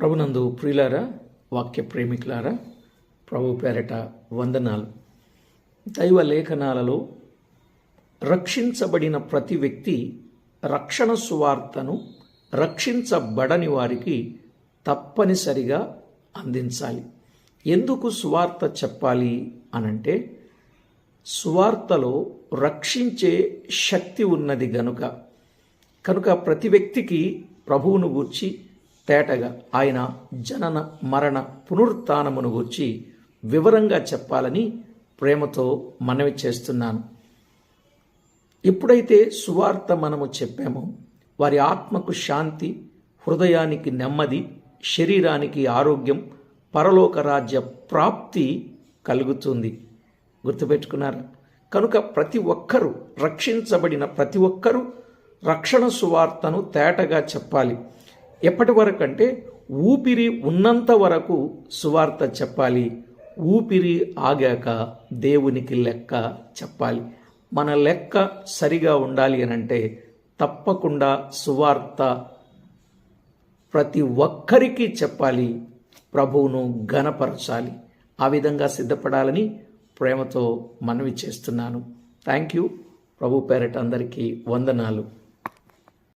ప్రభునందు ప్రియులారా వాక్య ప్రేమికులారా ప్రభు పేరట వందనాలు. దైవ లేఖనాలలో రక్షించబడిన ప్రతి వ్యక్తి రక్షణ సువార్తను రక్షించబడని వారికి తప్పనిసరిగా అందించాలి. ఎందుకు సువార్త చెప్పాలి అనంటే సువార్తలో రక్షించే శక్తి ఉన్నది గనుక. కనుక ప్రతి వ్యక్తికి ప్రభువును గూర్చి తేటగా ఆయన జనన మరణ పునరుత్నమును గూర్చి వివరంగా చెప్పాలని ప్రేమతో మనవి చేస్తున్నాను. ఎప్పుడైతే సువార్త మనము చెప్పామో వారి ఆత్మకు శాంతి హృదయానికి నెమ్మది శరీరానికి ఆరోగ్యం పరలోక రాజ్య ప్రాప్తి కలుగుతుంది. గుర్తుపెట్టుకున్నారా? కనుక ప్రతి ఒక్కరూ రక్షించబడిన ప్రతి ఒక్కరూ రక్షణ సువార్తను తేటగా చెప్పాలి. ఎప్పటి వరకు అంటే ఊపిరి ఉన్నంత వరకు సువార్త చెప్పాలి. ఊపిరి ఆగాక దేవునికి లెక్క చెప్పాలి. మన లెక్క సరిగా ఉండాలి అని అంటే తప్పకుండా సువార్త ప్రతి ఒక్కరికి చెప్పాలి. ప్రభువును ఘనపరచాలి. ఆ విధంగా సిద్ధపడాలని ప్రేమతో మనవి చేస్తున్నాను. Thank you. ప్రభు పేరట అందరికీ వందనాలు.